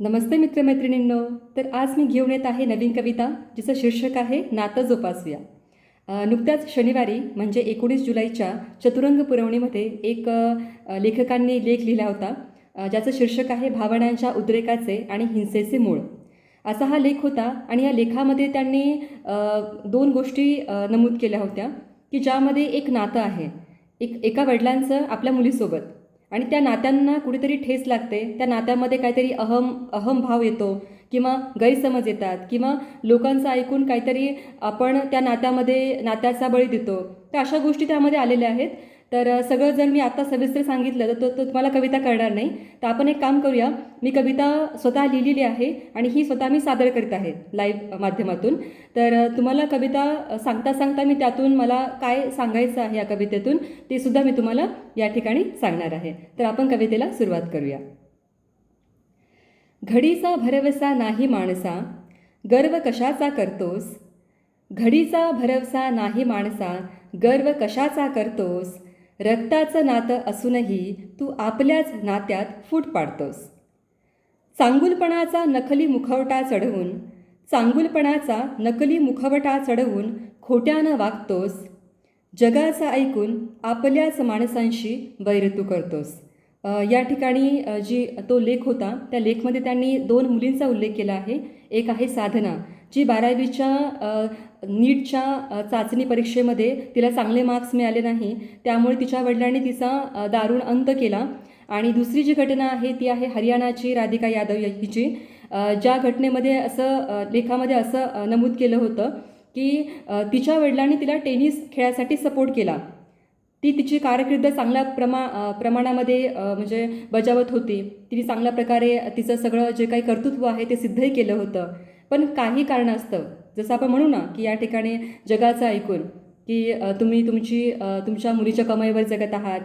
नमस्ते मित्रमैत्रिणींनो तर आज मी घेऊन येत आहे नवीन कविता जिचं शीर्षक आहे नातं जोपासूया. नुकत्याच शनिवारी म्हणजे एकोणीस जुलैच्या चतुरंग पुरवणीमध्ये एक लेखकांनी लेख लिहिला होता. ज्याचं शीर्षक आहे भावनांच्या उद्रेकाचे आणि हिंसेचे मूळ. असा हा लेख होता आणि या लेखामध्ये त्यांनी दोन गोष्टी नमूद केल्या होत्या की ज्यामध्ये एक नातं आहे. एक एका वडिलांचं आपल्या मुलीसोबत. आणि त्या नात्यांना कुठेतरी ठेस लागते. त्या नात्यामध्ये काहीतरी अहम अहम भाव येतो किंवा गैरसमज येतात किंवा लोकांचं ऐकून काहीतरी आपण त्या नात्यामध्ये नात्याचा बळी देतो. तर अशा गोष्टी त्यामध्ये आलेल्या आहेत. तर सगळं जर मी आता सविस्तर सांगितलं तर तो तो तुम्हाला कविता करणार नाही. तर आपण एक काम करूया. मी कविता स्वतः लिहिलेली आहे आणि ही स्वतः मी सादर करीत आहे लाईव्ह माध्यमातून. तर तुम्हाला कविता सांगता सांगता मी त्यातून मला काय सांगायचं आहे या कवितेतून ते सुद्धा मी तुम्हाला या ठिकाणी सांगणार आहे. तर आपण कवितेला सुरुवात करूया. घडीचा भरवसा नाही माणसा गर्व कशाचा करतोस? घडीचा भरवसा नाही माणसा गर्व कशाचा करतोस? रक्ताचं नातं असूनही तू आपल्याच नात्यात फूट पाडतोस. चांगुलपणाचा नकली मुखवटा चढवून चांगुलपणाचा नकली मुखवटा चढवून खोट्यानं वागतोस जगाचं ऐकून आपल्याच माणसांशी वैर तू करतोस या ठिकाणी जी तो लेख होता त्या लेखमध्ये त्यांनी दोन मुलींचा उल्लेख केला आहे. एक आहे साधना. जी बारावीच्या नीटच्या चाचणी परीक्षेमध्ये तिला चांगले मार्क्स मिळाले नाही त्यामुळे तिच्या वडिलांनी तिचा दारुण अंत केला. आणि दुसरी जी घटना आहे ती आहे हरियाणाची राधिका यादव या- हिची ज्या घटनेमध्ये असं लेखामध्ये असं नमूद केलं होतं की तिच्या वडिलांनी तिला टेनिस खेळासाठी सपोर्ट केला. ती तिची कारकीर्द चांगल्या प्रमा प्रमाणामध्ये म्हणजे बजावत होती. तिने चांगल्या प्रकारे तिचं सगळं जे काही कर्तृत्व आहे ते सिद्धही केलं होतं. पण काही कारणास्तव जसं आपण म्हणू ना की या ठिकाणी जगाचं ऐकून की तुम्ही तुमची तुमच्या मुलीच्या कमाईवर जगत आहात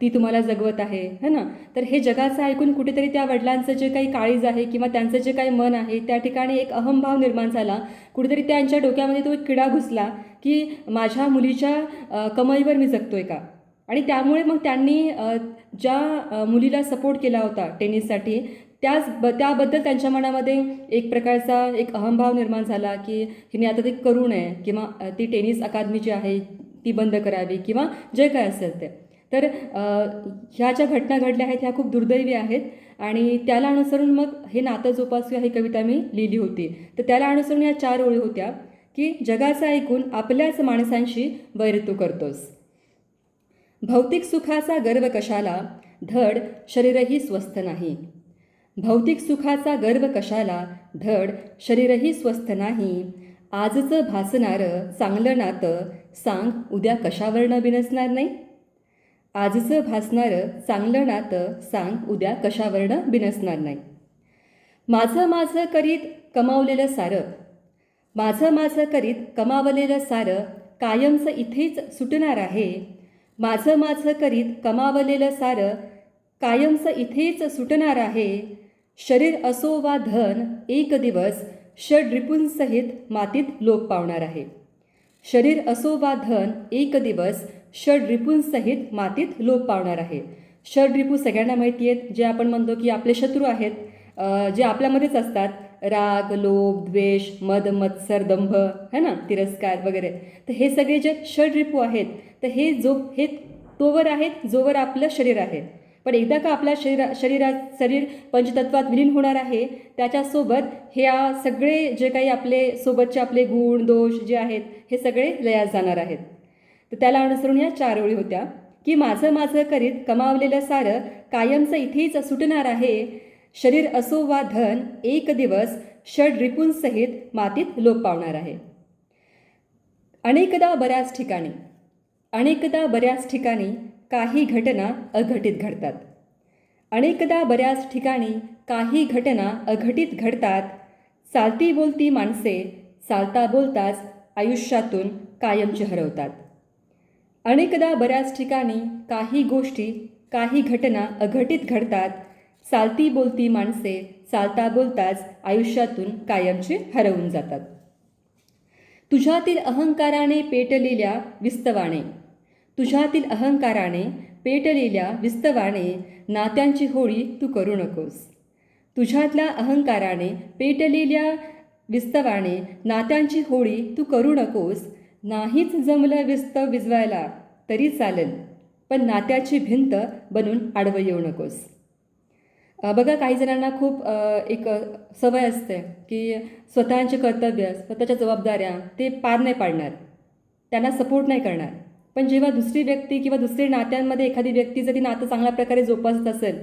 ती तुम्हाला जगवत आहे है ना? तर हे जगाचं ऐकून कुठेतरी त्या वडिलांचं जे काही काळीज आहे किंवा त्यांचं जे काही मन आहे त्या ठिकाणी एक अहमभाव निर्माण झाला. कुठेतरी त्यांच्या डोक्यामध्ये तो एक किडा घुसला की माझ्या मुलीच्या कमाईवर मी जगतोय का? आणि त्यामुळे मग त्यांनी ज्या मुलीला सपोर्ट केला होता टेनिससाठी त्याच ब त्याबद्दल त्यांच्या मनामध्ये एक प्रकारचा एक अहमभाव निर्माण झाला की हिने आता ते करू नये किंवा ती टेनिस अकादमी जी आहे ती बंद करावी किंवा जे काय असेल ते. तर ह्या ज्या घटना घडल्या आहेत ह्या खूप दुर्दैवी आहेत आणि त्याला अनुसरून मग हे नातं जोपासूया ही कविता मी लिहिली होती. तर त्याला अनुसरून या चार ओळी होत्या की जगाचं ऐकून आपल्याच माणसांशी वैर तू करतोस. भौतिक सुखाचा गर्व कशाला? धड शरीरही स्वस्थ नाही. भौतिक सुखाचा गर्व कशाला? धड शरीरही स्वस्थ नाही. आजचं भासणारं चांगलं नातं सांग उद्या कशावरनं बिनसणार नाही? आजचं भासणारं चांगलं नातं सांग उद्या कशावरनं बिनसणार नाही. माझं माझं करीत कमावलेलं सारं. माझं माझं करीत कमावलेलं सारं कायमचं इथेच सुटणार आहे. माझं माझं करीत कमावलेलं सारं कायमचं इथेच सुटणार आहे. शरीर असो वा धन एक दिवस षड रिपूंसहित मातीत लोप पावणार आहे. शरीर असो वा धन एक दिवस षड रिपूंसहित मातीत लोप पावणार आहे. षड रिपू सगळ्यांना माहिती आहेत जे आपण म्हणतो की आपले शत्रू आहेत जे आपल्यामध्येच असतात. राग लोभ द्वेष मद मत्सर दंभ है ना? तिरस्कार वगैरे. तर हे सगळे जे षड रिपू आहेत तर हे जो हे तोवर आहेत जोवर आपलं शरीर आहे. पण एकदा का आपल्या शरीरा शरीरात शरीर पंचतत्वात विलीन होणार आहे त्याच्यासोबत ह्या सगळे जे काही आपले सोबतचे आपले गुण दोष जे आहेत हे सगळे लयास जाणार आहेत. तर त्याला अनुसरून या चार ओळी होत्या की माझं माझं करीत कमावलेलं सारं कायमचं इथेच सुटणार आहे. शरीर असो वा धन एक दिवस षड रिपूंसहित मातीत लोप पावणार आहे. अनेकदा बऱ्याच ठिकाणी अनेकदा बऱ्याच ठिकाणी काही घटना अघटित घडतात. अनेकदा बऱ्याच ठिकाणी काही घटना अघटित घडतात. चालती बोलती माणसे चालता बोलताच आयुष्यातून कायमची हरवतात अनेकदा बऱ्याच ठिकाणी काही गोष्टी काही घटना अघटित घडतात. चालती बोलती माणसे चालता बोलताच आयुष्यातून कायमचे हरवून जातात. तुझ्यातील अहंकाराने पेटलेल्या विस्तवाने तुझ्यातील अहंकाराने पेटलेल्या विस्तवाने नात्यांची होळी तू करू नकोस. तुझ्यातल्या अहंकाराने पेटलेल्या विस्तवाने नात्यांची होळी तू करू नकोस. नाहीच जमलं विस्त विजवायला तरी चालेल पण नात्याची भिंत बनून आडवं येऊ नकोस. बघा काही जणांना खूप एक सवय असते की स्वतःचे कर्तव्य स्वतःच्या जबाबदाऱ्या ते पार नाही पाडणार. त्यांना सपोर्ट नाही करणार. पण जेव्हा दुसरी व्यक्ती किंवा दुसरी नात्यांमध्ये एखादी व्यक्ती जर ती नातं चांगल्या प्रकारे जोपासत असेल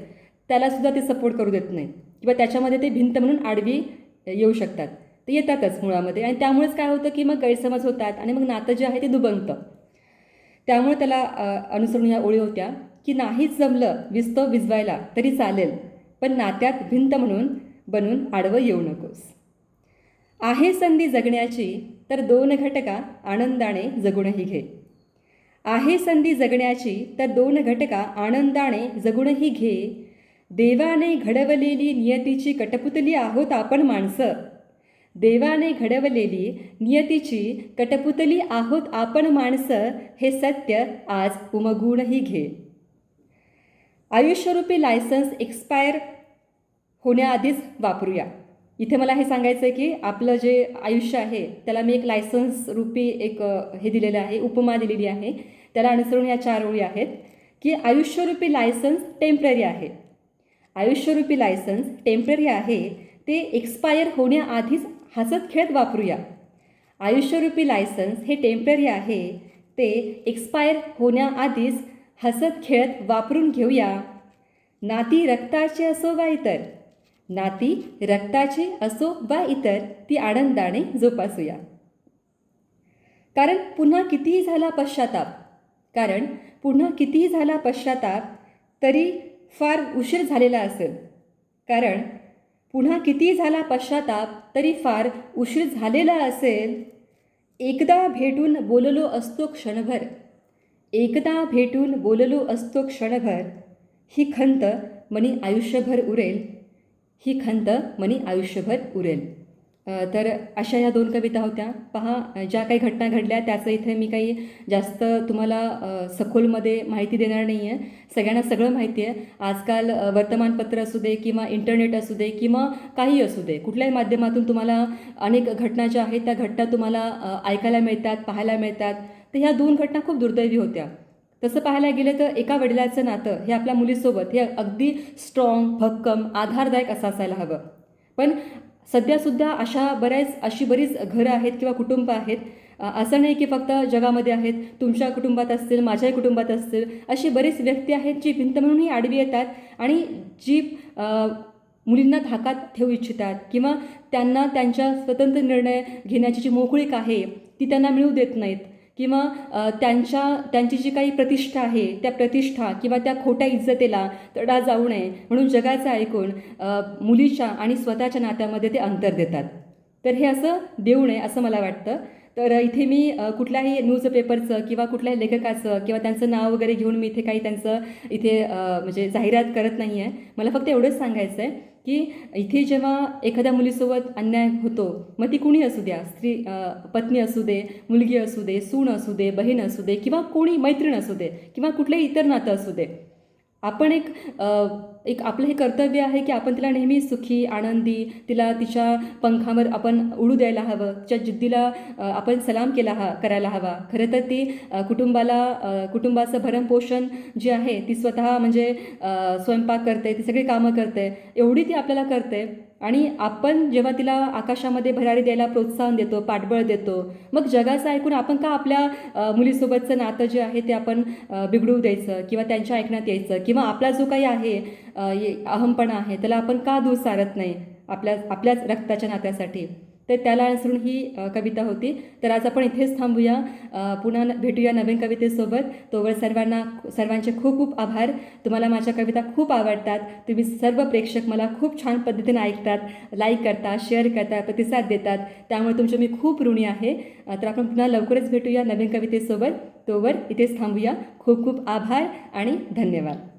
त्यालासुद्धा ते सपोर्ट करू देत नाही. किंवा त्याच्यामध्ये ते भिंत म्हणून आडवी येऊ शकतात. ते येतातच मुळामध्ये. आणि त्यामुळेच काय होतं की मग गैरसमज होतात आणि मग नातं जे आहे ते दुबंगतं. त्यामुळे त्याला अनुसरून या ओळी होत्या की नाहीच जमलं विस्तव विजवायला तरी चालेल पण नात्यात भिंत म्हणून बनून आडवं येऊ नकोस. आहे संधी जगण्याची तर दोन घटका आनंदाने जगूनही घे. आहे संधी जगण्याची तर दोन घटका आनंदाने जगूनही घे. देवाने घडवलेली नियतीची कटपुतली आहोत आपण माणसं. देवाने घडवलेली नियतीची कटपुतली आहोत आपण माणसं हे सत्य आज उमगूनही घे. आयुष्यरूपी लायसन्स एक्सपायर होण्याआधीच वापरूया. इथे मला हे सांगायचं आहे की आपलं जे आयुष्य आहे त्याला मी एक लायसन्स रूपी एक हे दिलेलं आहे उपमा दिलेली आहे. त्याला अनुसरून या चार ओळी आहेत की आयुष्यरूपी लायसन्स टेंपररी आहे. आयुष्यरूपी लायसन्स टेंपररी आहे ते एक्सपायर होण्याआधीच हसत खेळत वापरूया. आयुष्यरूपी लायसन्स हे टेंपररी आहे ते एक्सपायर होण्याआधीच हसत खेळत वापरून घेऊया. नाती रक्ताची असो वा इतर नाती रक्ताचे असो वा इतर ती आनंदाने जोपासूया. कारण पुन्हा कितीही झाला पश्चाताप कारण पुन्हा कितीही झाला पश्चाताप तरी फार उशीर झालेला असेल. कारण पुन्हा कितीही झाला पश्चाताप तरी फार उशीर झालेला असेल. एकदा भेटून बोललो असतो क्षणभर एकदा भेटून बोललो असतो क्षणभर ही खंत मनी आयुष्यभर उरेल. ही खंत मनी आयुष्यभर उरेल. तर अशा या दोन कविता होत्या. पहा ज्या काही घटना घडल्या त्याचं इथे मी काही जास्त तुम्हाला सखोलमध्ये माहिती देणार नाही आहे सगळ्यांना सगळं माहिती आहे आजकाल वर्तमानपत्र असू दे किंवा इंटरनेट असू दे किंवा काही असू दे कुठल्याही माध्यमातून तुम्हाला अनेक घटना ज्या आहेत त्या घटना तुम्हाला ऐकायला मिळतात पाहायला मिळतात. तर ह्या दोन घटना खूप दुर्दैवी होत्या. तसं पाहायला गेलं तर एका वडिलाचं नातं हे आपल्या मुलीसोबत हे अगदी स्ट्रॉंग भक्कम आधारदायक असं असायला हवं. पण सध्यासुद्धा अशा बऱ्याच अशी बरीच घरं आहेत किंवा कुटुंब आहेत असं नाही की फक्त जगामध्ये आहेत तुमच्या कुटुंबात असतील माझ्याही कुटुंबात असतील अशी बरीच व्यक्ती आहेत जी भिंत म्हणूनही आडवी येतात आणि जी मुलींना धाकात ठेवू इच्छितात किंवा त्यांना त्यांच्या स्वतंत्र निर्णय घेण्याची जी मोकळीक आहे ती त्यांना मिळू देत नाहीत. किंवा त्यांच्या त्यांची जी काही प्रतिष्ठा आहे त्या प्रतिष्ठा किंवा त्या खोट्या इज्जतेला तडा जाऊ नये म्हणून जगाचं ऐकून मुलीच्या आणि स्वतःच्या नात्यामध्ये ते अंतर देतात. तर हे असं देऊ नये असं मला वाटतं. तर इथे मी कुठल्याही न्यूजपेपरचं किंवा कुठल्याही लेखकाचं किंवा त्यांचं नाव वगैरे घेऊन मी इथे काही त्यांचं इथे म्हणजे जाहिरात करत नाही आहे मला फक्त एवढंच सांगायचं आहे की इथे जेव्हा एखाद्या मुलीसोबत अन्याय होतो मग ती कुणी असू द्या? स्त्री पत्नी असू दे मुलगी असू दे सून असू दे बहीण असू दे किंवा कोणी मैत्रीण असू दे किंवा कुठलंही इतर नातं असू दे. आपण एक एक आपलं हे कर्तव्य आहे की आपण तिला नेहमी सुखी आनंदी तिला तिच्या पंखावर आपण उडू द्यायला हवं तिच्या जिद्दीला आपण सलाम केला हा करायला हवा. खरं तर ती कुटुंबाला कुटुंबाचं भरणपोषण जे आहे ती स्वतः म्हणजे स्वयंपाक करते ती सगळी कामं करते एवढी ती आपल्याला करते. आणि आपण जेव्हा तिला आकाशामध्ये भरारी द्यायला प्रोत्साहन देतो पाठबळ देतो मग जगाचं ऐकून आपण का आपल्या मुलीसोबतचं नातं जे आहे ते आपण बिघडू द्यायचं किंवा त्यांच्या ऐकण्यात यायचं किंवा आपला जो काही आहे ये- अहमपणा आहे त्याला आपण का दूर सारत नाही आपल्या आपल्याच रक्ताच्या नात्यासाठी? तर त्याला अनुसरून ही कविता होती. तर आज आपण इथेच थांबूया. पुन्हा भेटूया नवीन कवितेसोबत. तोवर सर्वांना सर्वांचे खूप खूप आभार. तुम्हाला माझ्या कविता खूप आवडतात. तुम्ही सर्व प्रेक्षक मला खूप छान पद्धतीने ऐकतात लाईक करता शेअर करता प्रतिसाद देतात. त्यामुळे तुमचे मी खूप ऋणी आहे. तर आपण पुन्हा लवकरच भेटूया नवीन कवितेसोबत. तोवर इथेच थांबूया. खूप खूप आभार आणि धन्यवाद.